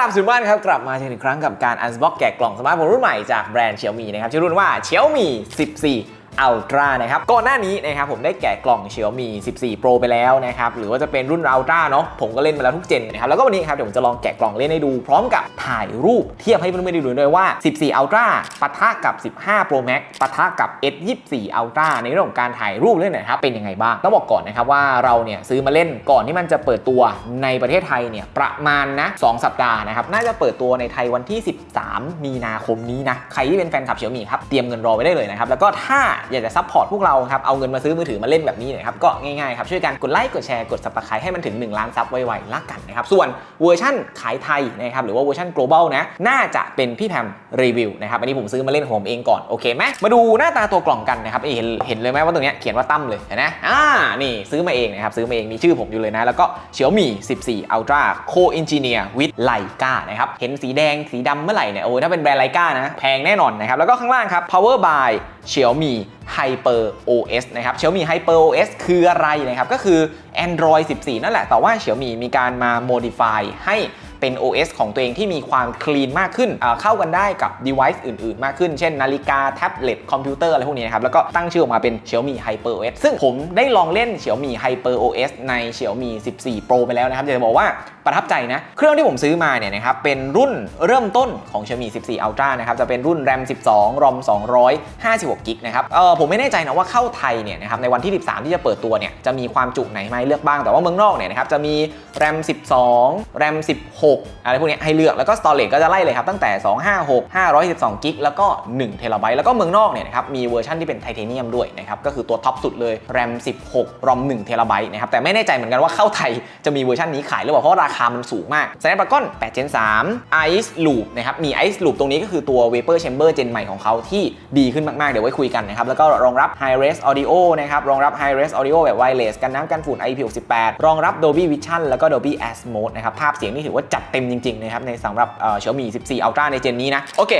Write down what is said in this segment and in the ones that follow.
รับสุดบ้านครับ กลับมาเช่นอีกครั้งกับการอันบ็อกแกะกล่องสมาร์ทโฟนรุ่นใหม่จากแบรนด์เฉียวมีนะครับชื่อรุ่นว่าเฉียวมี14 Ultra นะครับก่อนหน้านี้นะครับผมได้แกะกล่อง Xiaomi 14 Pro ไปแล้วนะครับหรือว่าจะเป็นรุ่น Ultra เนาะผมก็เล่นมาแล้วทุกเจนนะครับแล้วก็วันนี้ครับเดี๋ยวผมจะลองแกะกล่องเล่นให้ดู พร้อมกับถ่ายรูปเทียบให้เพื่อนๆได้ดูด้วยว่า 14 Ultra ปะทะกับ 15 Pro Max ปะทะกับ S24 Ultra ในเรื่องของการถ่ายรูปเล่นนะครับเป็นยังไงบ้างต้องบอกก่อนนะครับว่าเราเนี่ยซื้อมาเล่นก่อนที่มันจะเปิดตัวในประเทศไทยเนี่ยประมาณนะ2สัปดาห์นะครับน่าจะเปิดตัวในไทยวันที่ 13 มีนาคมนี้นะใครที่เป็นแฟนคลับเฉียวมีครับเตรียมเงินรอไว้ได้เลยนะครับแล้วก็ถ้าอยากจะซัพพอร์ตพวกเราครับ เอาเงินมาซื้อมือถือมาเล่นแบบนี้นะครับ ก็ง่ายๆครับ ช่วยกันกดไลค์ กดแชร์ กด subscribe ให้มันถึง 1 ล้านซับไวๆละกันนะครับ ส่วนเวอร์ชั่นขายไทยนะครับ หรือว่าเวอร์ชัน global นะ น่าจะเป็นพี่แพมรีวิวนะครับ อันนี้ผมซื้อมาเล่นผมเองก่อน โอเคไหมมาดูหน้าตาตัวกล่องกันนะครับเห็นเห็นเลยไหมว่าตรงเนี้ยเขียนว่าตั้มเลยเห็นไหมอ่า นี่ซื้อมาเองนะครับ ซื้อมาเอง มีชื่อผมอยู่เลยนะ แล้วก็ Xiaomi 14 Ultra Co-Engineer with Leica นะครับ เห็นสีแดง สีดำเมื่อไหร่เนี่ย โอ้ถ้าเป็นแบรนด์ไลกานะ แพงแน่นอนนะครับ แล้วก็ข้างล่างครับ Power by Xiaomi Hyper OS นะครับ Xiaomi Hyper OS คืออะไรนะครับ ก็คือ Android 14 นั่นแหละ แต่ว่า Xiaomi มีการมา modify ให้เป็น OS ของตัวเองที่มีความคลีนมากขึ้นเเข้ากันได้กับ device อื่น ๆ มากขึ้น เช่น นาฬิกา แท็บเล็ต คอมพิวเตอร์ อะไรพวกนี้นะครับ แล้วก็ตั้งชื่อออกมาเป็น Xiaomi Hyper OS ซึ่งผมได้ลองเล่น Xiaomi Hyper OS ใน Xiaomi 14 Pro ไปแล้วนะครับ จะบอกว่า ประทับใจนะ เครื่องที่ผมซื้อมาเนี่ยนะครับเป็นรุ่นเริ่มต้นของ Xiaomi 14 Ultra นะครับจะเป็นรุ่น RAM 12 ROM 256กิกนะครับเออผมไม่แน่ใจนะว่าเข้าไทยเนี่ยนะครับในวันที่ 13 ที่จะเปิดตัวเนี่ยจะมีความจุไหนไหมาเลือกบ้างแต่ว่าเมืองนอกเนี่ยนะครับจะมี RAM 12 RAM 16 อะไรพวกนี้ให้เลือกแล้วก็ storage ก็จะไล่เลยครับตั้งแต่ 256 512กิกแล้วก็1เทราไบต์แล้วก็เมืองนอกเนี่ยนะครับมีเวอร์ชันที่เป็นไทเทเนียมด้วยนะครับก็คือตัวท็อปสุดเลย RAM 16 ROM 1เทราไบต์นะครับแต่ไม่แน่ใจเหมือนกันว่าเข้าไทยจะมีเวอร์ชันนี้ขายหรือเปล่าเพราะราคามันสูงมาก Snapdragon 8 Gen 3 Ice Loop นะครับ มี Ice Loop ตรงนี้ก็คือตัว Vapor Chamber Gen ใหม่ของเขาที่ดีขึ้นมาก ๆ เดี๋ยวไว้คุยกันนะครับ แล้วก็รองรับ High Res Audio นะครับ รองรับ High Res Audio แบบ Wireless กันน้ำกันฝุ่น IP68 รองรับ Dolby Vision แล้วก็ Dolby Atmos นะครับ ภาพเสียงนี่ถือว่าจัดเต็มจริง ๆ นะครับในสำหรับเอ่อ Xiaomi 14 Ultra ในเจนนี้นะ โอเค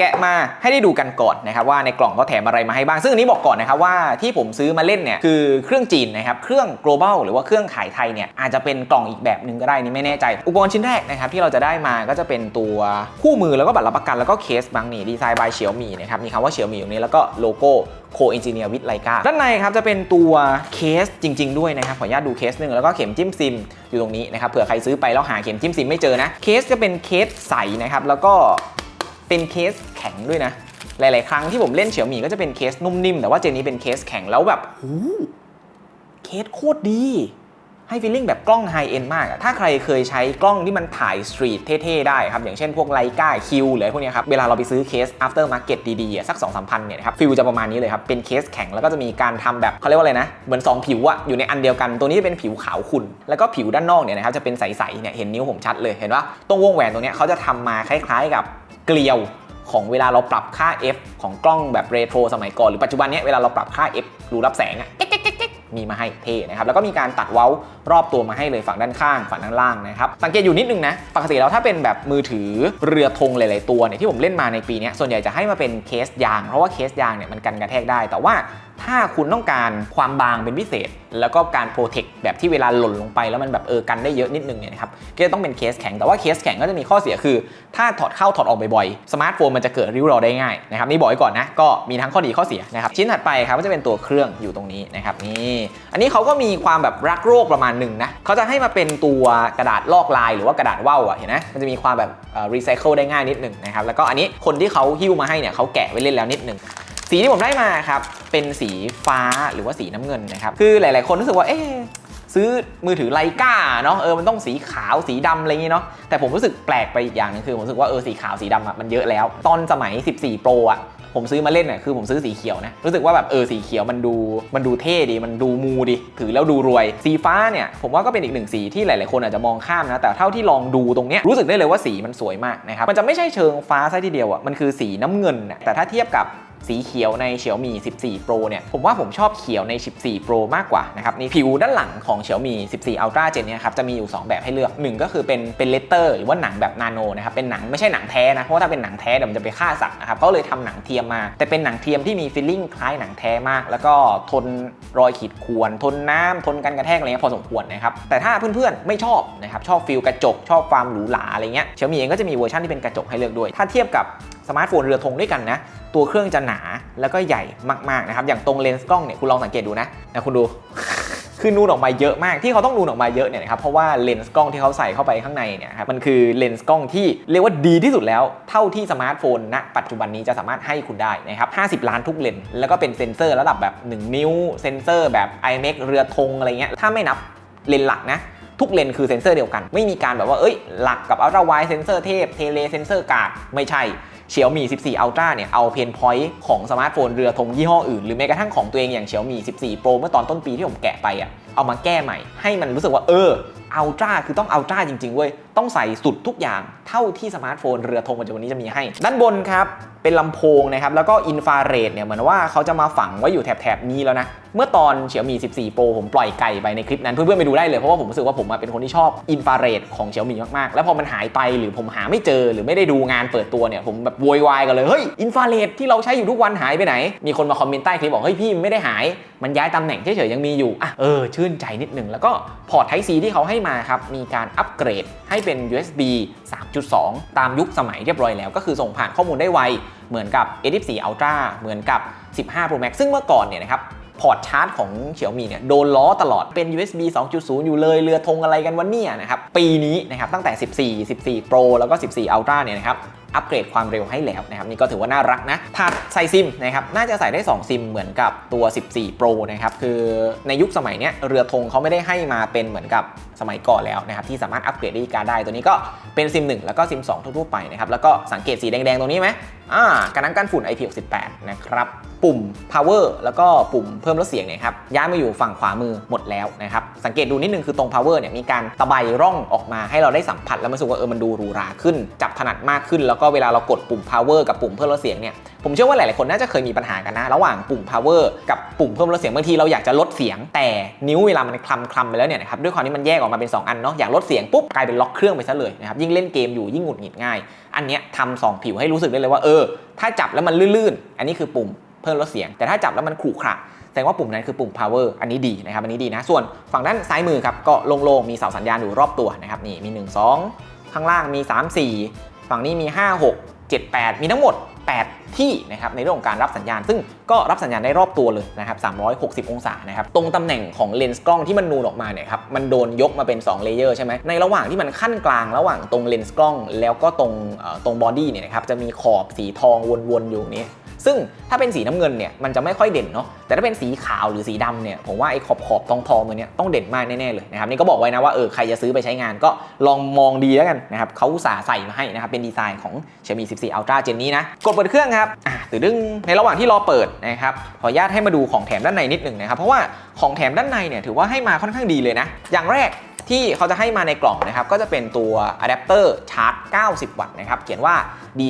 แกะมาให้ได้ดูกันก่อนนะครับว่าในกล่องเขาแถมอะไรมาให้บ้าง ซึ่งอันนี้บอกก่อนนะครับว่าที่ผมซื้อมาเล่นเนี่ยคือเครื่องจีนนะครับเครื่อง global หรือว่าเครื่องขายไทยเนี่ยอาจจะเป็นกล่องอีกแบบหนึ่งก็ได้นี่ไม่แน่ใจ อุปกรณ์ชิ้นแรกนะครับที่เราจะได้มาก็จะเป็นตัวคู่มือแล้วก็บัตรรับประกันแล้วก็เคสบางนี่ดีไซน์ by Xiaomi นะครับมีคำว่า Xiaomi ตรงนี้แล้วก็โลโก้ Co-Engineer with Leica ด้านในครับจะเป็นตัวเคสจริง ๆ ด้วยนะครับขออนุญาตดูเคสหนึ่งแล้วก็เข็มจิ้มซิมอยู่ตรงนี้นะครับเผื่อใครซื้อไปแล้วหาเข็มจิ้มซิมไม่เจอนะเคสจะเป็นเคสใสนะครับแล้วก็ เป็นเคสแข็งด้วยนะ หลาย ๆ ครั้งที่ผมเล่นเฉียวหมี่ก็จะเป็นเคสนุ่มนิ่มแต่ว่าเจนนี้เป็นเคสแข็งแล้วแบบหูเคสโคตรดี ให้ฟีลลิ่งแบบกล้องไฮเอ็นมากอะถ้าใครเคยใช้กล้องที่มันถ่ายสตรีทเท่ ๆ ได้ครับ อย่างเช่นพวกไลกาคิวหรืออะไรพวกเนี้ยครับ เวลาเราไปซื้อเคส after market ดีๆอะสัก2 3 0 0 0เนี่ยนะครับฟิลจะประมาณนี้เลยครับ เป็นเคสแข็งแล้วก็จะมีการทำแบบเขาเรียกว่าอะไรนะ เหมือน 2 ผิวอะอยู่ในอันเดียวกันตัวนี้จะเป็นผิวขาวขุ่นแล้วก็ผิวด้านนอกเนี่ยนะครับจะเป็นใสๆเนี่ยเห็นนิ้วผมชัดเลยเห็นว่าตรงวงแหวนตรงเนี้ยเขาจะทำมาคล้าย ๆ กับ เกลียวของเวลาเราปรับค่า f ของกล้องแบบเรโทรสมัยก่อน หรือปัจจุบันนี้เวลาเราปรับค่า f รูรับแสงอะมีมาให้เท่นะครับ แล้วก็มีการตัดเว้ารอบตัวมาให้เลยฝั่งด้านข้างฝั่งด้านล่างนะครับ สังเกตอยู่นิดนึงนะ ปกติแล้วถ้าเป็นแบบมือถือเรือธงหลาย ๆ ตัวเนี่ยที่ผมเล่นมาในปีนี้ส่วนใหญ่จะให้มาเป็นเคสยาง เพราะว่าเคสยางเนี่ยมันกันกระแทกได้ แต่ว่า ถ้าคุณต้องการความบางเป็นพิเศษ แล้วก็การโปรเทคแบบที่เวลาหล่นลงไปแล้วมันแบบเออกันได้เยอะนิดนึงเนี่ยนะครับก็จะต้องเป็นเคสแข็งแต่ว่าเคสแข็งก็จะมีข้อเสียคือ ถ้าถอดเข้าถอดออกบ่อยๆสมาร์ทโฟนมันจะเกิดริ้วรอยได้ง่ายนะครับนี่บอกไว้ก่อนนะก็มีทั้งข้อดีข้อเสียนะครับชิ้นถัดไปครับก็จะเป็นตัวเครื่องอยู่ตรงนี้นะครับนี่อันนี้เขาก็มีความแบบรักโรคประมาณหนึ่งนะเขาจะให้มาเป็นตัวกระดาษลอกลายหรือว่ากระดาษว่าวอะเห็นไหมมันจะมีความแบบรีไซเคิลได้ง่ายนิดหนึ่งนะครับแล้วก็อันนี้คนที่เขาหิ้วมาให้เนี่ยเขาแกะไว้เล่นแล้วนิดหนึ่ง สีที่ผมได้มาครับเป็นสีฟ้าหรือว่าสีน้ำเงินนะครับคือหลาย ๆ คนรู้สึกว่าเอ๊ซื้อมือถือไลกาเนาะเออมันต้องสีขาวสีดำอะไรอย่างงี้เนาะแต่ผมรู้สึกแปลกไปอีกอย่างหนึงคือผมรู้สึกว่าเออสีขาวสีดำอะมันเยอะแล้ว ตอนสมัย 14 Pro อะผมซื้อมาเล่นเนี่ยคือผมซื้อสีเขียวนะรู้สึกว่าแบบเออสีเขียวมันดูมันดูเท่ดี มันดูมูดี ถือแล้วดูรวย สีฟ้าเนี่ยผมว่าก็เป็นอีกหนึ่งสีที่หลาย ๆ คนอาจจะมองข้ามนะแต่เท่าที่ลองดูตรงเนี้ยรู้สึกได้เลยว่าสีมันสวยมากนะครับมันจะไม่ใช่เชิงฟ้าซะทีเดียวอะมันคือสีน้ำเงินนะแต่ถ้าเทียบกับ สีเขียวใน Xiaomi 14 Pro เนี่ยผมว่าผมชอบเขียวใน 14 Pro มากกว่านะครับนี่ผิวด้านหลังของ Xiaomi 14 Ultra Gen เนี่ยครับจะมีอยู่ 2 แบบให้เลือกหนึ่งก็คือเป็นเป็นเลเตอร์หรือว่าหนังแบบนาโนนะครับเป็นหนังไม่ใช่หนังแท้นะเพราะว่าถ้าเป็นหนังแท้เดี๋ยวมันจะไปฆ่าสัตว์นะครับเขาเลยทำหนังเทียมมา แต่เป็นหนังเทียมที่มีฟีลลิ่งคล้ายหนังแท้มาก แล้วก็ทนรอยขีดข่วนทนน้ำทนกันกระแทกอะไรเงี้ยพอสมควรนะครับแต่ถ้าเพื่อนๆไม่ชอบนะครับชอบฟิลกระจกชอบความหรูหราอะไรเงี้ย Xiaomi เองก็จะมีเวอร์ชันที่เป็นกระจกให้เลือกด้วย ถ้าเทียบกับสมาร์ทโฟนเรือธงด้วยกันนะ ตัวเครื่องจะหนาแล้วก็ใหญ่มากๆนะครับ อย่างตรงเลนส์กล้องเนี่ยคุณลองสังเกตดูนะนะคุณดูคือนูนออกมาเยอะมากที่เขาต้องนูนออกมาเยอะเนี่ยนะครับเพราะว่าเลนส์กล้องที่เขาใส่เข้าไปข้างในเนี่ยครับมันคือเลนส์กล้องที่เรียกว่าดีที่สุดแล้ว เท่าที่สมาร์ทโฟนณปัจจุบันนี้จะสามารถให้คุณได้นะครับ50 ล้านทุกเลนส์แล้วก็เป็นเซ็นเซอร์ระดับแบบ 1 นิ้ว เซ็นเซอร์แบบ iMac เรือธงอะไรเงี้ยถ้าไม่นับเลนส์หลักนะทุกเลนส์คือเซ็นเซอร์เดียวกัน ไม่มีการแบบว่าเอ้ยหลักกับ Ultra Wide เซนเซอร์เทพเทเลเซนเซอร์กากไม่ใช่ Xiaomi 14 Ultra เนี่ยเอาเพนพอยต์ของสมาร์ทโฟนเรือธงยี่ห้ออื่น หรือแม้กระทั่งของตัวเองอย่าง Xiaomi 14 Pro เมื่อตอนต้นปีที่ผมแกะไปอะเอามาแก้ใหม่ ให้มันรู้สึกว่าเออ Ultra คือต้อง Ultra จริงๆเว้ย ต้องใส่สุดทุกอย่างเท่าที่สมาร์ทโฟนเรือธงปัจจุบันนี้จะมีให้ ด้านบนครับ เป็นลำโพงนะครับ แล้วก็อินฟราเรดเนี่ย เหมือนว่าเขาจะมาฝังไว้อยู่แถบๆนี้แล้วนะ เมื่อตอน Xiaomi 14 Pro ผมปล่อยไก่ไปในคลิปนั้น เพื่อนๆไปดูได้เลย เพราะว่าผมรู้สึกว่าผมเป็นคนที่ชอบอินฟราเรดของ Xiaomi มากๆ แล้วพอมันหายไปหรือผมหาไม่เจอหรือไม่ได้ดูงานเปิดตัวเนี่ยผมแบบโวยวายกันเลยเฮ้ยอินฟราเรดที่เราใช้อยู่ทุกวันหายไปไหน มีคนมาคอมเมนต์ใต้คลิปบอกเฮ้ยพี่ไม่ได้หาย มันย้ายตำแหน่งเฉยๆยังมีอยู่อะเออชื่นใจนิดหนึ่งแล้วก็พอร์ต Type C ที่เขาให้มาครับมีการอัปเกรดให้เป็น USB 3.2 ตามยุคสมัยเรียบร้อยแล้ว ก็คือส่งผ่านข้อมูลได้ไว เหมือนกับ A14 Ultra เหมือนกับ 15 Pro Max ซึ่งเมื่อก่อนเนี่ยนะครับพอร์ตชาร์จของ Xiaomi เนี่ยโดนล้อตลอดเป็น USB 2.0 อยู่เลยเรือธงอะไรกันวะเนี่ยนะครับปีนี้นะครับตั้งแต่ 14 14 Pro แล้วก็ 14 Ultra เนี่ยนะครับ อัปเกรดความเร็วให้แล้วนะครับนี่ก็ถือว่าน่ารักนะถัดใส่ซิมนะครับน่าจะใส่ได้ 2 ซิมเหมือนกับตัว 14 Pro นะครับคือในยุคสมัยเนี้ยเรือธงเขาไม่ได้ให้มาเป็นเหมือนกับสมัยก่อนแล้วนะครับที่สามารถอัปเกรดได้อีกาได้ตัวนี้ก็เป็นซิม 1 แล้วก็ซิม 2 ทั่วๆไปนะครับแล้วก็สังเกตสีแดงๆตรงนี้ไหมอ่ากันน้ำกันฝุ่น IP68 นะครับปุ่ม power แล้วก็ปุ่มเพิ่มลดเสียงเนี่ยครับย้ายมาอยู่ฝั่งขวามือหมดแล้วนะครับสังเกตดูนิดนึงคือตรง power เนี่ยมีการตะไบร่องออกมาให้เราได้สัมผัสแล้วมันรู้สึกว่าเออมันดูหรูหราขึ้น จับถนัดมากขึ้นแล้วก็เวลาเรากดปุ่ม power กับปุ่มเพิ่มลดเสียงเนี่ยผมเชื่อว่าหลาย ๆ คนน่าจะเคยมีปัญหากันนะ ระหว่างปุ่ม power กับปุ่มเพิ่มลดเสียงบางทีเราอยากจะลดเสียง แต่นิ้วเวลามันคลำคลำไปแล้วเนี่ยนะครับด้วยความที่มันแยกออกมาเป็น 2 อันเนาะอยากลดเสียงปุ๊บกลายเป็นล็อกเครื่องไปซะเลยนะครับยิ่งเล่นเกมอยู่ยิ่งหงุดหงิดง่าย อันเนี้ยทำสองผิวให้รู้สึกได้เลยว่าเออ ถ้าจับแล้วมันลื่น ๆ อันนี้คือปุ่มเพิ่มลดเสียง แต่ถ้าจับแล้วมันขรุขระแสดงว่าปุ่มนั้นคือปุ่ม power อันนี้ดีนะครับอันนี้ดีนะส่วนฝั่งด้านซ้ายมือครับก็โล่งๆมีเสาสัญญาณอยู่รอบตัวนะครับนี่มี 1 2 ข้างล่างมี 3 4 ฝั่งนี้มี 5 6 7 8 มีทั้งหมด 8 ที่นะครับในเรื่องของการรับสัญญาณ ซึ่งก็รับสัญญาณได้รอบตัวเลยนะครับ 360 องศานะครับ ตรงตำแหน่งของเลนส์กล้องที่มันนูนออกมาเนี่ยครับ มันโดนยกมาเป็น 2 เลเยอร์ใช่ไหม ในระหว่างที่มันขั้นกลางระหว่างตรงเลนส์กล้อง แล้วก็ตรงเอ่อตรงบอดี้เนี่ยนะครับ จะมีขอบสีทองวนๆอยู่นี้ ซึ่งถ้าเป็นสีน้ำเงินเนี่ยมันจะไม่ค่อยเด่นเนาะแต่ถ้าเป็นสีขาวหรือสีดำเนี่ยผมว่าไอ้ขอบขอบทองทองตัวเนี้ยต้องเด่นมากแน่ๆเลยนะครับนี่ก็บอกไว้นะว่าเออใครจะซื้อไปใช้งานก็ลองมองดีแล้วกันนะครับเขาอุตส่าห์ใส่มาให้นะครับเป็นดีไซน์ของ Xiaomi 14 Ultra Gen นี้นะกดเปิดเครื่องครับอ่าตื่นดึงในระหว่างที่รอเปิดนะครับขออนุญาตให้มาดูของแถมด้านในนิดหนึ่งนะครับเพราะว่าของแถมด้านในเนี่ยถือว่าให้มาค่อนข้างดีเลยนะอย่างแรกที่เขาจะให้มาในกล่องนะครับก็จะเป็นตัวอะแดปเตอร์ชาร์จ 90 วัตต์นะครับเขียนว่า d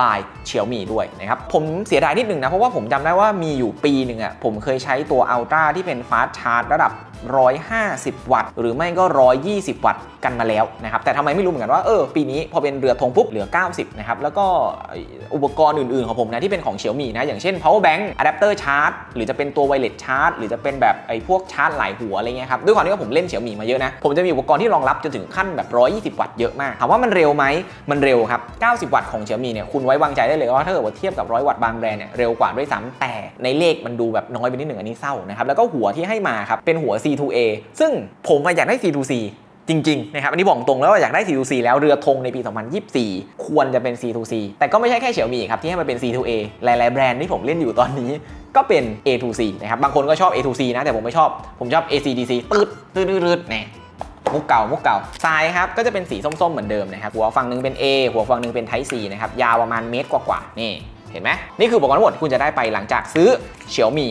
s h i by Xiaomi ด้วยนะครับ ผมเสียดายนิดนึงนะ เพราะว่าผมจำได้ว่ามีอยู่ปีหนึ่งอะ่ะผมเคยใช้ตัว Ultra ที่เป็น Fast Charge ระดับ 150 วัตต์ หรือไม่ก็ 120 วัตต์กันมาแล้วนะครับ แต่ทำไมไม่รู้เหมือนกันว่าเออปีนี้พอเป็นเรือธงปุ๊บเหลือ 90 นะครับ แล้วก็อุปกรณ์อื่นๆของผมนะที่เป็นของ Xiaomi นะ อย่างเช่น power bank อะแดปเตอร์ชาร์จหรือจะเป็นตัว wireless charge หรือจะเป็นแบบไอ้พวกชาร์จหลายหัวอะไรเงี้ยครับด้วยความที่ว่าผมเล่น Xiaomi มาเยอะนะผมจะมีอุปกรณ์ที่รองรับจนถึงขั้นแบบ 120 วัตต์เยอะมากถามว่ามันเร็วไหมมันเร็วครับ 90 วัตต์ของ Xiaomi เนี่ยคุณไว้วางใจได้เลยว่าถ้าเกิดว่าเทียบกับ100วัตต์บางแบรนด์เนี่ยเร็วกว่าด้วยซ้ำแต่ในเลขมันดูแบบน้อยไปนิดหนึ่งอันนี้เศร้านะครับแล้วก็หัวที่ให้มาครับเป็นหัว C2A ซึ่งผมอะอยากได้ C2C จริงๆนะครับอันนี้บอกตรงแล้วว่าอยากได้ C2C แล้วเรือธงในปี 2024 ควรจะเป็น C2C แต่ก็ไม่ใช่แค่ Xiaomi ครับที่ให้มันเป็น C2A หลายๆแบรนด์ที่ผมเล่นอยู่ตอนนี้ก็เป็น A2C นะครับบางคนก็ชอบ A2C นะแต่ผมไม่ชอบผมชอบ ACDC ตืดตืดตืดแน่ มุกเก่ามุกเก่าซ้ายครับก็จะเป็นสีส้มๆเหมือนเดิมนะครับหัวฝั่งหนึงเป็น A หัวฝั่งหนึงเป็น Type C นะครับยาวประมาณเมตรกว่าๆนี่ เห็นไหมนี่คืออุปกรณ์ทั้งหมดที่คุณจะได้ไปหลังจากซื้อ Xiaomi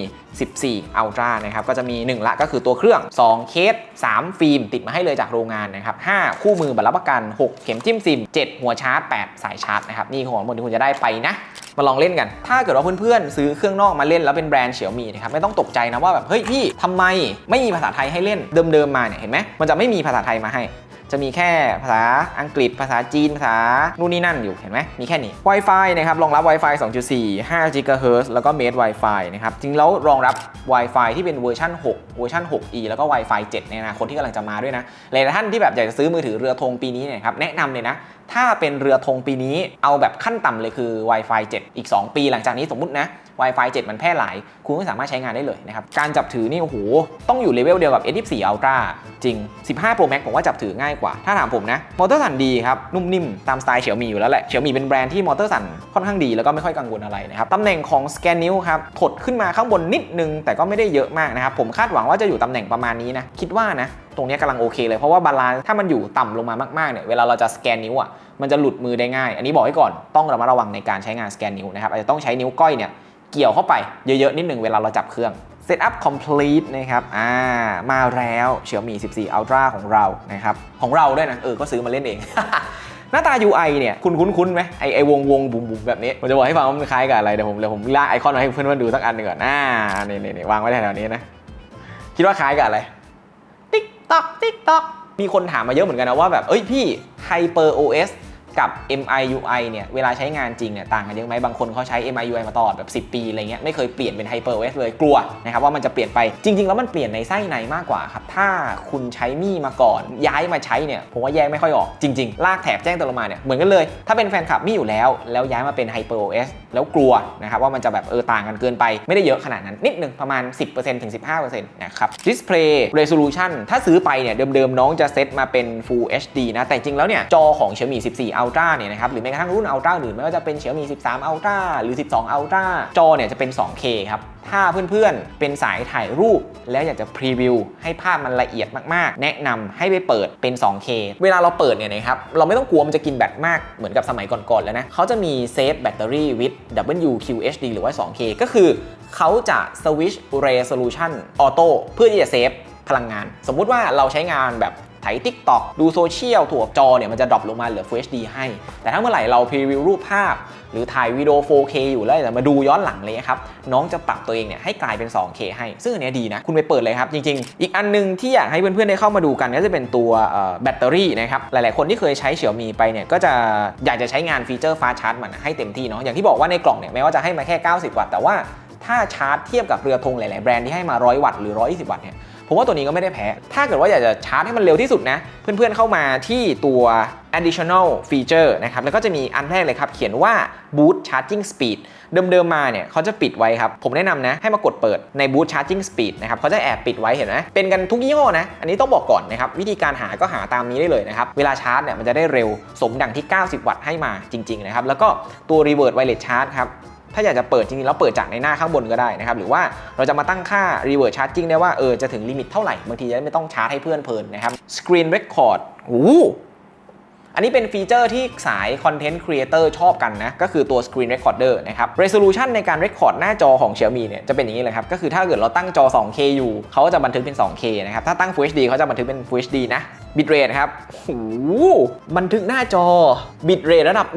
14 Ultra นะครับก็จะมี 1 ละก็คือตัวเครื่อง 2 เคส 3 ฟิล์มติดมาให้เลยจากโรงงานนะครับ 5 คู่มือบัตรรับประกัน 6 เข็มจิ้มซิม 7 หัวชาร์จ 8 สายชาร์จนะครับนี่ของทั้งหมดที่คุณจะได้ไปนะมาลองเล่นกัน ถ้าเกิดว่าเพื่อนๆ ซื้อเครื่องนอกมาเล่นแล้วเป็นแบรนด์ Xiaomi นะครับไม่ต้องตกใจนะว่าแบบเฮ้ยพี่ทำไมไม่มีภาษาไทยให้เล่นเดิมๆมาเนี่ยเห็นไหมมันจะไม่มีภาษาไทยมาให้ จะมีแค่ภาษาอังกฤษ ภาษาจีน ภาษานู่นนี่นั่นอยู่ เห็นไหม มีแค่นี้ Wi-Fi นะครับ รองรับ Wi-Fi 2.4 5 GHz แล้วก็ Mate Wi-Fi นะครับ จริงแล้วรองรับ Wi-Fi ที่เป็นเวอร์ชัน6 เวอร์ชัน 6E แล้วก็ Wi-Fi 7 ในอนาคตที่กำลังจะมาด้วยนะ หลายท่านที่แบบอยากจะซื้อมือถือเรือธงปีนี้เนี่ยครับ แนะนำเลยนะ ถ้าเป็นเรือธงปีนี้ เอาแบบขั้นต่ำเลยคือ Wi-Fi 7 อีก 2 ปีหลังจากนี้สมมตินะ Wi-Fi 7 มันแพร่หลาย คุณก็สามารถใช้งานได้เลยนะครับ การจับถือนี่โอ้โห ต้องอยู่เลเวลเดียวกับ S24 Ultra จริง 15 Pro Max ผมว่าจับถือง่ายกว่า ถ้าถามผมนะ มอเตอร์สันดีครับ นุ่มนิ่มตามสไตล์เฉียวมีอยู่แล้วแหละเฉียวมีเป็นแบรนด์ที่มอเตอร์สันค่อนข้างดีแล้วก็ไม่ค่อยกังวลอะไรนะครับตำแหน่งของสแกนนิ้วครับถดขึ้นมาข้างบนนิดนึง แต่ก็ไม่ได้เยอะมากนะครับผมคาดหวังว่าจะอยู่ตำแหน่งประมาณนี้นะคิดว่านะตรงนี้กำลังโอเคเลยเพราะว่าบาลานซ์ถ้ามันอยู่ต่ำลงมามากๆเนี่ยเวลาเราจะสแกนนิ้วอะมันจะหลุดมือได้ง่าย อันนี้บอกไว้ก่อนต้องระมัดระวังในการใช้งานสแกนนิ้วนะครับอาจจะต้องใช้นิ้วก้อยเนี่ย เกี่ยวเข้าไปเยอะๆ นิดหนึ่งเวลาเราจับเครื่อง Setup complete นะครับอ่ามาแล้ว Xiaomi 14 Ultra ของเรานะครับของเราด้วยนะเออก็ซื้อมาเล่นเอง หน้าตา UI เนี่ยคุณคุ้นๆไหมไอไอวงวงบุ๋มบุ๋มแบบนี้ผมจะบอกให้ฟังว่ามันคล้ายกับอะไรเดี๋ยวผมเดี๋ยวผมลากไอคอนมาให้เพื่อนๆดูสักอันหนึ่งก่อนอ่านี่นี่นี่วางไว้แถวๆนี้นะคิดว่าคล้ายกับอะไรติ๊กตอกติ๊กตอกมีคนถามมาเยอะเหมือนกันนะว่าแบบเอ้ยพี่ Hyper OS กับ MIUI เนี่ยเวลาใช้งานจริงเนี่ยต่างกันเยอะไหมบางคนเขาใช้ MIUI มาตลอดแบบ 10 ปีอะไรเงี้ยไม่เคยเปลี่ยนเป็น Hyper OS เลยกลัวนะครับว่ามันจะเปลี่ยนไปจริง ๆ แล้วมันเปลี่ยนในไส้ในมากกว่าครับถ้าคุณใช้มี่มาก่อนย้ายมาใช้เนี่ยผมว่าแยกไม่ค่อยออกจริง ๆ ลากแถบแจ้งเตือนลงมาเนี่ยเหมือนกันเลย ถ้าเป็นแฟนคลับมี่อยู่แล้ว แล้วย้ายมาเป็น Hyper OS แล้วกลัวนะครับว่ามันจะแบบเออต่างกันเกินไป ไม่ได้เยอะขนาดนั้นนิดนึงประมาณ 10%ถึง15%นะครับ Display Resolution ถ้าซื้อไปเนี่ยเดิมๆน้องจะเซตมาเป็น Full HD นะแต่จริงแล้วเนี่ยจอของ Xiaomi 14 Ultra เนี่ยนะครับหรือแม้กระทั่งรุ่น Ultra อื่นไม่ว่าจะเป็น Xiaomi 13 Ultra หรือ 12 Ultra จอเนี่ยจะเป็น 2K ครับถ้าเพื่อนๆ เป็นสายถ่ายรูป แล้วอยากจะพรีวิวให้ภาพมันละเอียดมากๆ แนะนำให้ไปเปิดเป็น 2K เวลาเราเปิดเนี่ยนะครับ เราไม่ต้องกลัวมันจะกินแบตมากเหมือนกับสมัยก่อนๆ แล้วนะ เขาจะมีเซฟแบตเตอรี่ with WQHD หรือว่า 2K ก็คือเขาจะ switch resolution auto เพื่อที่จะเซฟพลังงาน สมมุติว่าเราใช้งานแบบ ไถทิกตอกดูโซเชียลถั่วจอเนี่ยมันจะดรอปลงมาเหลือ Full HD ให้ แต่ถ้าเมื่อไหร่เราพรีวิวรูปภาพ หรือถ่ายวิดีโอ 4K อยู่แล้วจะมาดูย้อนหลังเลยครับ น้องจะปรับตัวเองเนี่ยให้กลายเป็น 2K ให้ ซึ่งอันนี้ดีนะ คุณไปเปิดเลยครับ จริง ๆ อีกอันหนึงที่อยากให้เพื่อนๆได้เข้ามาดูกันก็จะเป็นตัวแบตเตอรี่นะครับหลายๆคนที่เคยใช้ Xiaomi ไปเนี่ยก็จะอยากจะใช้งานฟีเจอร์ฟ้าชาร์จมันให้เต็มที่เนาะอย่างที่บอกว่าในกล่องเนี่ยแม้ว่าจะให้มาแค่ 90 วัตต์แต่ว่าถ้าชาร์จเทียบกับเรือธงหลาย ๆ แบรนด์ที่ให้มา 100 วัตต์หรือ 120 วัตต์เนี่ย ผมว่าตัวนี้ก็ไม่ได้แพ้ ถ้าเกิดว่าอยากจะชาร์จให้มันเร็วที่สุดนะ เพื่อนๆเข้ามาที่ตัว additional feature นะครับ แล้วก็จะมีอันแรกเลยครับ เขียนว่า boot charging speed เดิมๆมาเนี่ยเขาจะปิดไว้ครับ ผมแนะนำนะ ให้มากดเปิดใน boot charging speed นะครับเขาจะแอบปิดไว้เห็นไหมเป็นกันทุกยี่ห้อนะ อันนี้ต้องบอกก่อนนะครับ วิธีการหาก็หาตามนี้ได้เลยนะครับ เวลาชาร์จเนี่ยมันจะได้เร็วสมดังที่ 90 วัตต์ให้มาจริงๆนะครับแล้วก็ตัว reverse wireless charge ครับ ถ้าอยากจะเปิดจริงๆแล้วเปิดจากในหน้าข้างบนก็ได้นะครับหรือว่าเราจะมาตั้งค่า reverse charging ได้ว่าเออจะถึงลิมิตเท่าไหร่ บางทีจะได้ไม่ต้องชาร์จให้เพื่อนเพลินนะครับ screen record โอ้อันนี้เป็นฟีเจอร์ที่สาย Content Creator ชอบกันนะ ก็คือตัว Screen Recorder นะครับ Resolution ในการ Record หน้าจอของ Xiaomi เนี่ยจะเป็นอย่างนี้เลยครับ ก็คือถ้าเกิดเราตั้งจอ 2K อยู่เขาก็จะบันทึกเป็น 2K นะครับ ถ้าตั้ง Full HD เขาจะบันทึกเป็น Full HD นะ bitrate ครับโอ้โหบันทึกหน้าจอ bitrate ระดับ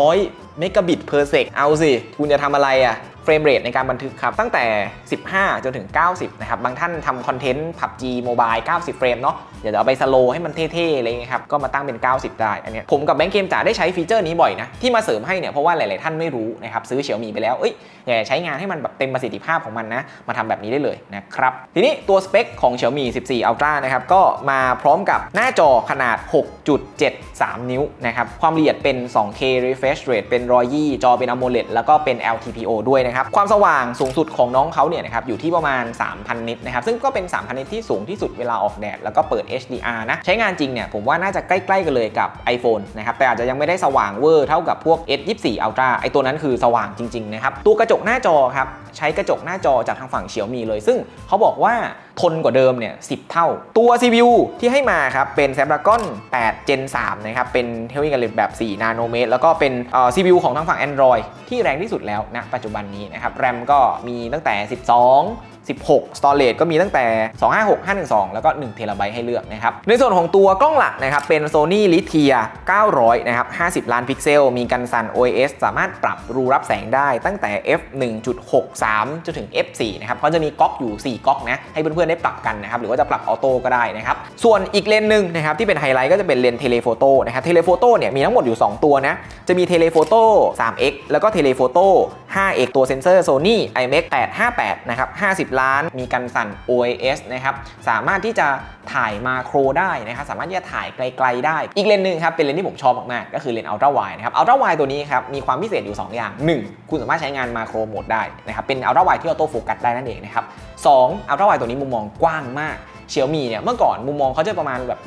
100 เมกะบิตเพอร์เซกเอาสิ คุณจะทำอะไรอะ เฟรมเรทในการบันทึกครับ ตั้งแต่ 15 จนถึง 90 นะครับ บางท่านทำคอนเทนต์ PUBG Mobile 90 เฟรมเนาะอยากจะเอาไปสโลให้มันเท่ๆอะไรเงี้ยครับ ก็มาตั้งเป็น 90 ได้ อันนี้ผมกับแบงค์เกมจ๋าได้ใช้ฟีเจอร์นี้บ่อยนะ ที่มาเสริมให้เนี่ยเพราะว่าหลายๆท่านไม่รู้นะครับซื้อเฉียวมีไปแล้วเอ้ยอยากใช้งานให้มันแบบเต็มประสิทธิภาพของมันนะมาทำแบบนี้ได้เลยนะครับทีนี้ตัวสเปคของ Xiaomi 14 Ultra นะครับก็มาพร้อมกับหน้าจอขนาด 6.73 นิ้วนะครับความละเอียดเป็น 2K refresh rate เป็น120จอเป็น AMOLED แล้วก็เป็น LTPO ด้วยนะครับความสว่างสูงสุดของน้องเขาเนี่ยนะครับอยู่ที่ประมาณ 3,000 นิตนะครับซึ่งก็เป็น 3,000 นิตที่สูงที่สุดเวลาออกแดดแล้วก็เปิด HDR นะใช้งานจริงเนี่ยผมว่าน่าจะใกล้ๆกันเลยกับ iPhone นะครับแต่อาจจะยังไม่ได้สว่างเวอร์เท่ากับพวก S24 Ultra ไอตัวนั้นคือสว่างจริงๆนะครับตัวกระจกหน้าจอครับใช้กระจกหน้าจอจากทางฝั่ง Xiaomi เลย ซึ่งเขาบอกว่า ทนกว่าเดิมเนี่ยสิเท่า ตัว CPU ที่ให้มาครับ เป็น Snapdragon 8 Gen 3 นะครับ เป็นเทคโนโลยีการเล่นแบบ 4 นาโนเมตร แล้วก็เป็น CPU ของทางฝั่ง Android ที่แรงที่สุดแล้วณปัจจุบันนี้นะครับ RAM ก็มีตั้งแต่ 12 16 storage ก็มีตั้งแต่ 256 512 แล้วก็1 t b ให้เลือกนะครับ ในส่วนของตัวกล้องหลักนะครับ เป็น Sony Lithia 900 นะครับ 50 ล้านพิกเซล มีกันสั่น OIS สามารถปรับรูรับแสงได้ตั้งแต่ f 1.63 จนถึง f 4นะครับเขาจะมีก๊อกอยู่ 4ก๊อกนะ ให้เพื่อนๆได้ปรับกันนะครับ หรือว่าจะปรับออโต้ก็ได้นะครับ ส่วนอีกเลนส์หนึ่งนะครับที่เป็นไฮไลท์ก็จะเป็นเลนส์เทเลโฟโต้นะครับ เทเลโฟโต้เนี่ยมีทั้งหมดอยู่ 2 ตัวนะ จะมีเทเลโฟโต้ 3x แล้วก็เทเลโฟโต้ 5x ตัวเซนเซอร์ Sony IMX 858 นะครับ 50 ล้าน มีกันสั่น OIS นะครับ สามารถที่จะถ่ายมาโครได้นะครับ สามารถที่จะถ่ายไกลๆได้ อีกเลนส์หนึ่งครับ เป็นเลนส์ที่ผมชอบมากๆ ก็คือเลนส์ Ultra Wide นะครับ Ultra Wide ตัวนี้ครับ มีความพิเศษอยู่ 2 อย่าง 1 คุณสามารถใช้งานมาโครโหมดได้นะครับ เป็น Ultra Wide ที่ออโต้โฟกัสได้นั่นเองนะครับ2 Ultra Wide ตัวนี้มุมมองกว้างมากเชียวมีเนี่ยเมื่อก่อนมุมมองเขาจะประมาณแบบ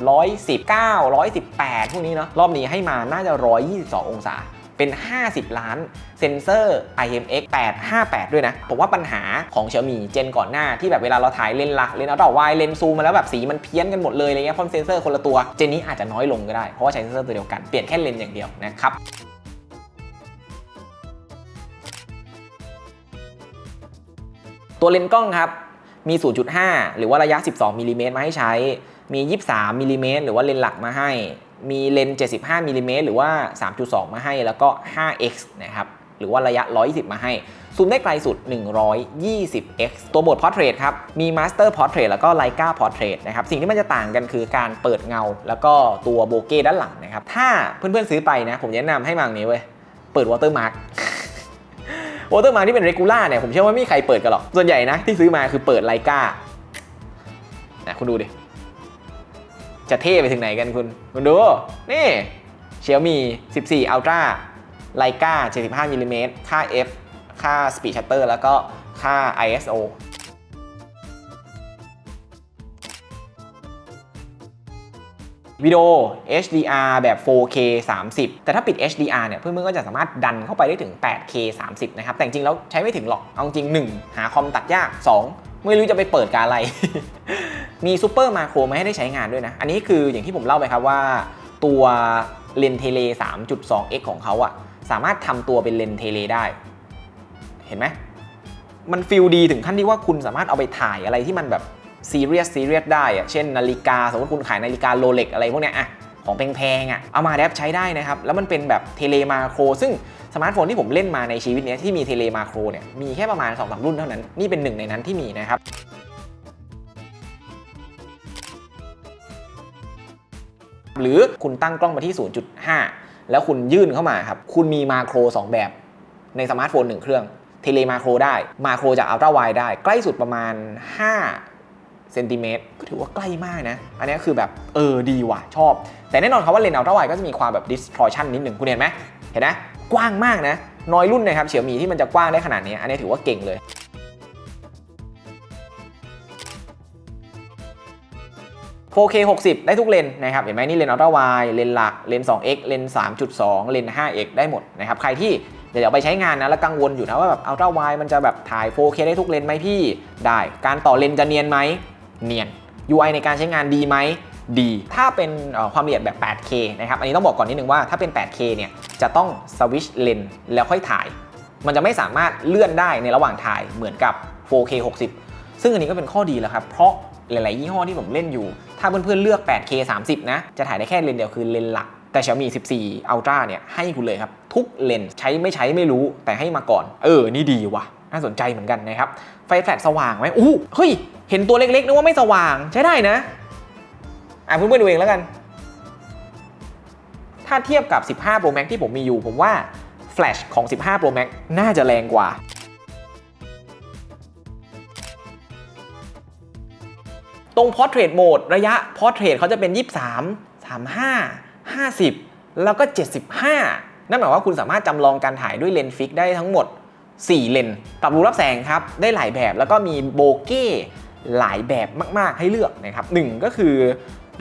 119 118พวกนี้เนาะรอบนี้ให้มาน่าจะ 122 องศา เป็น 50 ล้านเซนเซอร์ IMX 858 ด้วยนะ ผมว่าปัญหาของ Xiaomi เจนก่อนหน้าที่แบบเวลาเราถ่ายเลนหลักเลนส์อัลตร้าไวเลนซูมมาแล้วแบบสีมันเพี้ยนกันหมดเลยอะไรเงี้ยเพราะเซนเซอร์คนละตัวเจนนี้อาจจะน้อยลงก็ได้ เพราะว่าใช้เซนเซอร์ตัวเดียวกันเปลี่ยนแค่เลนส์อย่างเดียวนะครับตัวเลนส์กล้องครับ มี 0.5 หรือว่าระยะ 12มิลลิเมตรมาให้ใช้ มี 23มิลลิเมตรหรือว่าเลนส์หลักมาให้ มีเลนส์75มิลลิเมตรหรือว่า 3.2 มาให้แล้วก็ 5x นะครับหรือว่าระยะ 120 มาให้ ซูมได้ไกลสุด 120x ตัวโหมด Portrait ครับ มี Master Portrait แล้วก็ Leica Portrait นะครับ สิ่งที่มันจะต่างกันคือการเปิดเงา แล้วก็ตัวโบเก้ด้านหลังนะครับ ถ้าเพื่อนๆซื้อไปนะ ผมแนะนำให้มาอย่างนี้เว้ย เปิด Watermark วอเตอร์มาที่เป็นเรกูล่าเนี่ย ผมเชื่อว่าไม่มีใครเปิดกันหรอก ส่วนใหญ่นะที่ซื้อมาคือเปิดไลกานะคุณดูดิ จะเท่ไปถึงไหนกันคุณ คุณดู นี่เชียวมี 14 Ultra ไลกา75มิลลิเมตรค่า f ค่า Speed Shutter แล้วก็ค่า ISO วิดีโอ HDR แบบ 4K 30 แต่ถ้าปิด HDR เนี่ย เพื่อนๆก็จะสามารถดันเข้าไปได้ถึง 8K 30 นะครับ แต่จริงๆแล้วใช้ไม่ถึงหรอก เอาจริง 1 หาคอมตัดยาก 2 ไม่รู้จะไปเปิดการอะไร มีซูเปอร์มาโครมาให้ได้ใช้งานด้วยนะ อันนี้คืออย่างที่ผมเล่าไปครับว่า ตัวเลนเทเล 3.2x ของเขาอะสามารถทำตัวเป็นเลนเทเลได้ เห็นไหมมันฟิลดีถึงขั้นที่ว่าคุณสามารถเอาไปถ่ายอะไรที่มันแบบซีเรียสซีเรียสได้อะเช่นนาฬิกา สมมติคุณขายนาฬิกาโรเล็กอะไรพวกเนี้ยอะ ของแพงๆอะเอามาแดปใช้ได้นะครับ แล้วมันเป็นแบบเทเลมาโคร ซึ่งสมาร์ทโฟนที่ผมเล่นมาในชีวิตเนี้ยที่มีเทเลมาโครเนี่ยมีแค่ประมาณ2อสรุ่นเท่านั้น นี่เป็นหนึ่งในนั้นที่มีนะครับหรือคุณตั้งกล้องมาที่ 0.5 แล้วคุณยื่นเข้ามาครับ คุณมีมาโคร 2 แบบในสมาร์ทโฟน 1 เครื่อง เทเลมาโครได้ มาโครจากอัลตร้าไวได้ ใกล้สุดประมาณ 5 เซนติเมตรก็ถือว่าใกล้มากนะ อันนี้คือแบบเออดีว่ะชอบ แต่แน่นอนครับว่าเลนส์อัลตร้าไวก็จะมีความแบบ distortion นิดหนึ่งคุณเห็นไหมเห็นไหมกว้างมากนะ น้อยรุ่นนะครับเฉียวมีที่มันจะกว้างได้ขนาดนี้ อันนี้ถือว่าเก่งเลย 4K 60 ได้ทุกเลนส์นะครับ เห็นไหมนี่เลนส์อัลตร้าไวเลนหลัก เลนส์ 2x เลนส์3.2 เลน 5x ได้หมดนะครับ ใครที่เดี๋ยวไปใช้งานนะ แล้วกังวลอยู่นะว่าแบบอัลตร้าไวมันจะแบบถ่าย 4K ได้ทุกเลนส์ไหมพี่ ได้ การต่อเลนส์จะเนียนไหม เนียน UI ในการใช้งานดีไหมดี ถ้าเป็นความละเอียดแบบ 8K นะครับ อันนี้ต้องบอกก่อนนิดนึงว่าถ้าเป็น 8K เนี่ยจะต้องสวิชเลนแล้วค่อยถ่าย มันจะไม่สามารถเลื่อนได้ในระหว่างถ่ายเหมือนกับ 4K 60 ซึ่งอันนี้ก็เป็นข้อดีแล้วครับ เพราะหลาย ๆ ยี่ห้อที่ผมเล่นอยู่ ถ้าเพื่อน ๆ เลือก 8K 30 นะ จะถ่ายได้แค่เลนเดียวคือเลนหลัก แต่ Xiaomi 14 Ultra เนี่ยให้คุณเลยครับ ทุกเลนใช้ไม่ใช้ไม่รู้แต่ให้มาก่อน เออ นี่ดีว่ะ น่าสนใจเหมือนกันนะครับ ไฟแฟลชสว่างไหมอู้เฮ้ย เห็นตัวเล็กๆนึกว่าไม่สว่างใช้ได้นะ อะเพื่อนๆดูเองแล้วกัน ถ้าเทียบกับ 15 Pro Max ที่ผมมีอยู่ ผมว่าแฟลชของ 15 Pro Max น่าจะแรงกว่าตรง Portrait Mode ระยะ Portrait เขาจะเป็น 23 35 50 แล้วก็ 75 นั่นหมายว่าคุณสามารถจำลองการถ่ายด้วยเลนส์ฟิกได้ทั้งหมด 4 เลนส์ปรับรูรับแสงครับ ได้หลายแบบแล้วก็มีโบเก้หลายแบบมาก ๆ ให้เลือกนะครับหนึ่งก็คือ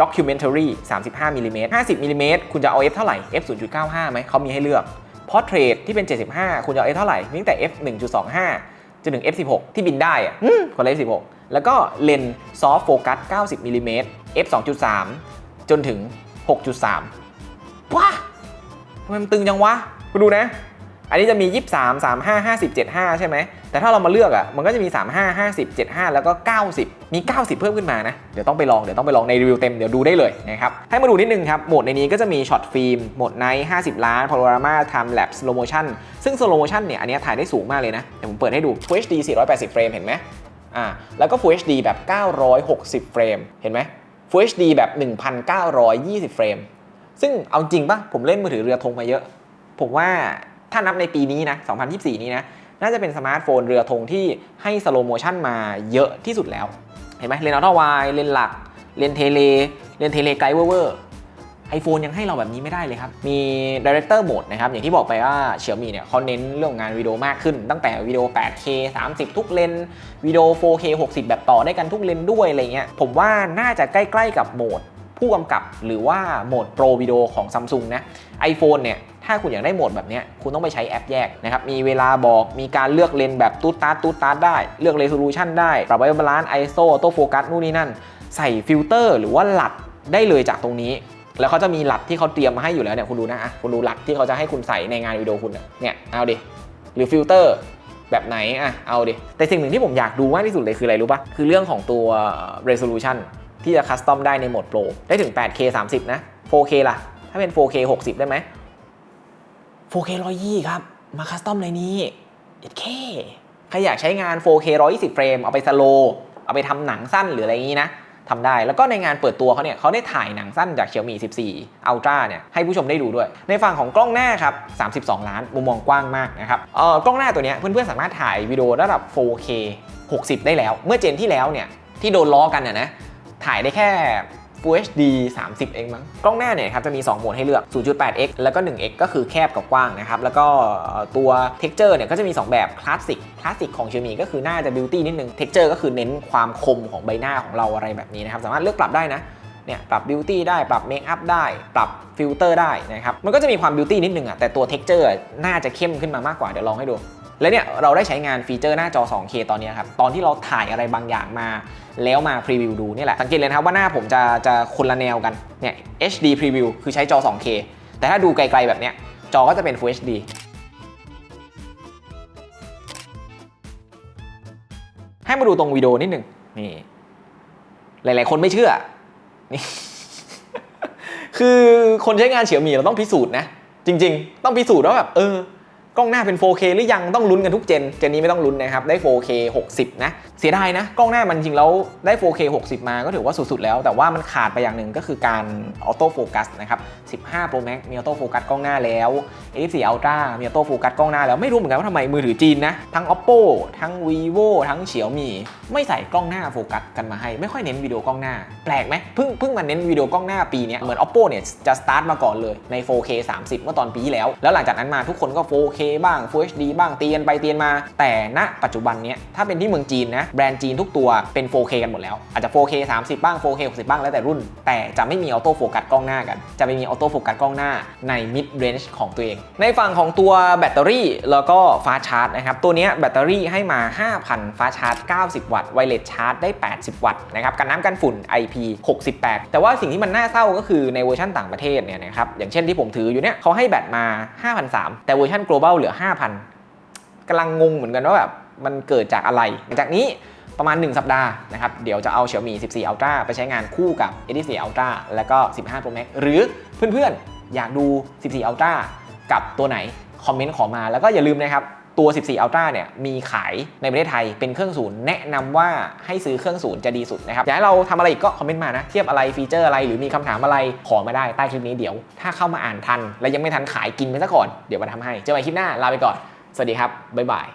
documentary 35มิลลิเมตร50มิลลิเมตรคุณจะเอา f เท่าไหร่ f 0.95ไหมเขามีให้เลือก portrait ที่เป็น 75 คุณจะเอา f เท่าไหร่มีตั้งแต่ f 1.25จนถึง f 16ที่บินได้อะอืมคนละ f 16แล้วก็เลนซอฟโฟกัส90มิลลิเมตร f 2.3จนถึง 6.3ว้าทำไมมันตึงจังวะคุณดูนะ อันนี้จะมี 23 35 50 75 ใช่ไหม แต่ถ้าเรามาเลือกอะ มันก็จะมี 35 50 75 แล้วก็ 90 มี 90 เพิ่มขึ้นมานะ เดี๋ยวต้องไปลอง เดี๋ยวต้องไปลองในรีวิวเต็ม เดี๋ยวดูได้เลยนะครับ ให้มาดูนิดนึงครับ โหมดในนี้ก็จะมีช็อตฟิล์ม โหมดไนท์50 ล้าน พาโนรามาไทม์แลปสโลโมชั่นซึ่งสโลโมชั่นเนี่ย อันนี้ถ่ายได้สูงมากเลยนะ เดี๋ยวผมเปิดให้ดู Full HD 480 เฟรม เห็นไหมอ่า แล้วก็ Full HD แบบ 960 เฟรม เห็นไหม Full HD แบบ 1,920 เฟรม ซึ่งเอาจริงปะผมเล่นมือถือเรือธงมาเยอะ ผมว่า ถ้านับในปีนี้นะ 2024 นี้นะ น่าจะเป็นสมาร์ทโฟนเรือธงที่ให้สโลโมชันมาเยอะที่สุดแล้ว เห็นไหมเลนส์อัลตร้าไวเลนส์หลัก เลนส์เทเล เลนส์เทเลไกด์เวอร์ไอโฟนยังให้เราแบบนี้ไม่ได้เลยครับ มี Director Mode นะครับ อย่างที่บอกไปว่าเฉียวมีเนี่ยเขาเน้นเรื่องงานวิดีโอมากขึ้น ตั้งแต่วิดีโอ 8K 30 ทุกเลนส์วิดีโอ 4K 60 แบบต่อได้กันทุกเลนส์ด้วยอะไรเงี้ย ผมว่าน่าจะใกล้ๆกับโหมด ผู้กำกับหรือว่าโหมดโปรวิดีโอของ Samsung นะ iPhone เนี่ยถ้าคุณอยากได้โหมดแบบเนี้ยคุณต้องไปใช้แอปแยกนะครับ มีเวลาบอก มีการเลือกเลนส์แบบตูดตาร์ตูดตาร์ได้ เลือกเร s o ลูชันได้ ปรับไว้บาลานซ์ ISO ออโต้โฟกัสนู่นนี่นั่น ใส่ฟิลเตอร์หรือว่าหลัดได้เลยจากตรงนี้ แล้วเขาจะมีหลัดที่เขาเตรียมมาให้อยู่แล้วเนี่ย คุณดูนะอะคุณดูหลัดที่เขาจะให้คุณใส่ในงานวิดีโอคุณเนี่ย เอาดิ หรือฟิลเตอร์แบบไหนอะ เอาดิ แต่สิ่งหนึ่งที่ผมอยากดูมากที่สุดเลยคืออะไรรู้ปะคือเรื่องของตัว resolution ที่จะคัสตอมได้ในโหมดโปรได้ถึง 8K 30 นะ 4K ล่ะ ถ้าเป็น 4K 60 ได้ไหม 4K 120 ครับ มาคัสตอมในนี้เอ็ดเคใครอยากใช้งาน 4K 120 เฟรม เอาไปสโลว์เอาไปทำหนังสั้นหรืออะไรอย่างนี้นะทำได้ แล้วก็ในงานเปิดตัวเขาเนี่ยเขาได้ถ่ายหนังสั้นจาก Xiaomi 14 Ultra เนี่ยให้ผู้ชมได้ดูด้วย ในฝั่งของกล้องหน้าครับ 32 ล้าน มุมมองกว้างมากนะครับเอ่อกล้องหน้าตัวเนี้ยเพื่อนๆ สามารถถ่ายวิดีโอระดับ 4K 60 ได้แล้ว เมื่อเจนที่แล้วเนี่ยที่โดนล้อกันน่ยนะ ถ่ายได้แค่ Full HD 30 เองมั้ง กล้องหน้าเนี่ยครับจะมี 2 โหมดให้เลือก 0.8x แล้วก็ 1x ก็คือแคบกับกว้างนะครับ แล้วก็ตัว texture เนี่ยก็จะมี 2 แบบ คลาสสิก คลาสสิกของ Xiaomi ก็คือหน้าจะ beauty นิดนึง texture ก็คือเน้นความคมของใบหน้าของเราอะไรแบบนี้นะครับ สามารถเลือกปรับได้นะ เนี่ยปรับ beauty ได้ ปรับ make up ได้ ปรับฟิลเตอร์ได้นะครับ มันก็จะมีความ beauty นิดนึงอะแต่ตัว texture น่าจะเข้มขึ้นมามากกว่า เดี๋ยวลองให้ดู แล้วเนี่ยเราได้ใช้งานฟีเจอร์หน้าจอ 2K ตอนนี้ครับ ตอนที่เราถ่ายอะไรบางอย่างมา แล้วมาพรีวิวดูนี่แหละ สังเกตเลยนะครับว่าหน้าผมจะจะคนละแนวกัน เนี่ย HD Preview คือใช้จอ 2K แต่ถ้าดูไกลๆแบบเนี้ย จอก็จะเป็น Full HD ให้มาดูตรงวิดีโอนิดหนึ่งนี่ หลายๆ คนไม่เชื่อ นี่ คือคนใช้งานเฉียวหมีเราต้องพิสูจน์นะ จริง ๆ ต้องพิสูจน์ว่าแบบเออ กล้องหน้าเป็น 4K หรือยังต้องลุ้นกันทุกเจน เจนนี้ไม่ต้องลุ้นนะครับ ได้ 4K 60 นะ เสียดายนะ กล้องหน้ามันจริงแล้วได้ 4K 60 มาก็ถือว่าสุดๆแล้ว แต่ว่ามันขาดไปอย่างหนึ่งก็คือการออโต้โฟกัสนะครับ 15 Pro Max มีออโต้โฟกัสกล้องหน้าแล้ว A14 Ultra มีออโต้โฟกัสกล้องหน้าแล้ว ไม่รู้เหมือนกันว่าทำไมมือถือจีนนะ ทั้ง Oppo ทั้ง Vivo ทั้ง Xiaomi ไม่ใส่กล้องหน้าโฟกัสกันมาให้ ไม่ค่อยเน้นวิดีโอกล้องหน้า แปลกไหมเพิ่งเพิ่งมาเน้นวิดีโอกล้องหน้าปีนี้เหมือน Oppo เนี่ยจะสตาร์ทมาก่อนเลยใน 4K 30 เมื่อตอนปีที่แล้ว แล้วหลังจากนั้นมาทุกคนก็ 4K บ้าง Full HD บ้างเตียนไปเตียนมา แต่ณปัจจุบันเนี้ยถ้าเป็นที่เมืองจีนนะแบรนด์จีนทุกตัวเป็น 4K กันหมดแล้ว อาจจะ 4K 30 บ้าง 4K 60 บ้างแล้วแต่รุ่น แต่จะไม่มีออโต้โฟกัสกล้องหน้ากัน จะไม่มีออโต้โฟกัสกล้องหน้าใน mid range ของตัวเอง ในฝั่งของตัวแบตเตอรี่แล้วก็ฟ้าชาร์จนะครับตัวนี้แบตเตอรี่ให้มา 5,000 ฟ้าชาร์จ 90 วัตต์ไวเลสชาร์จได้ 80 วัตต์นะครับกันน้ำกันฝุ่น IP 68 แต่ว่าสิ่งที่มันน่าเศร้าก็คือในเวอร์ชันต่างประเทศเนี่ยนะครับอย่างเช่นที่ผมถืออยู่เนี่ยเขาให้แบตมา 5,300แต่เวอร์ชัน global เหลือ 5,000กำลังงงเหมือนกันว่าแบบมันเกิดจากอะไร จากนี้ประมาณ 1 สัปดาห์นะครับ เดี๋ยวจะเอา Xiaomi 14 Ultra ไปใช้งานคู่กับ A14 Ultra แล้วก็ 15 Pro Max หรือเพื่อนๆ อยากดู 14 Ultra กับตัวไหน คอมเมนต์ขอมาแล้วก็อย่าลืมนะครับ ตัว 14 Ultra เนี่ยมีขายในประเทศไทยเป็นเครื่องศูนย์แนะนำว่าให้ซื้อเครื่องศูนย์จะดีสุดนะครับอยากให้เราทำอะไรอีกก็คอมเมนต์มานะ เทียบอะไรฟีเจอร์อะไรหรือมีคำถามอะไรขอมาได้ใต้คลิปนี้เดี๋ยว ถ้าเข้ามาอ่านทัน และยังไม่ทันขายกินไปซะก่อนเดี๋ยวมาทำให้เจอกันคลิปหน้าลาไปก่อนสวัสดีครับบ๊ายบาย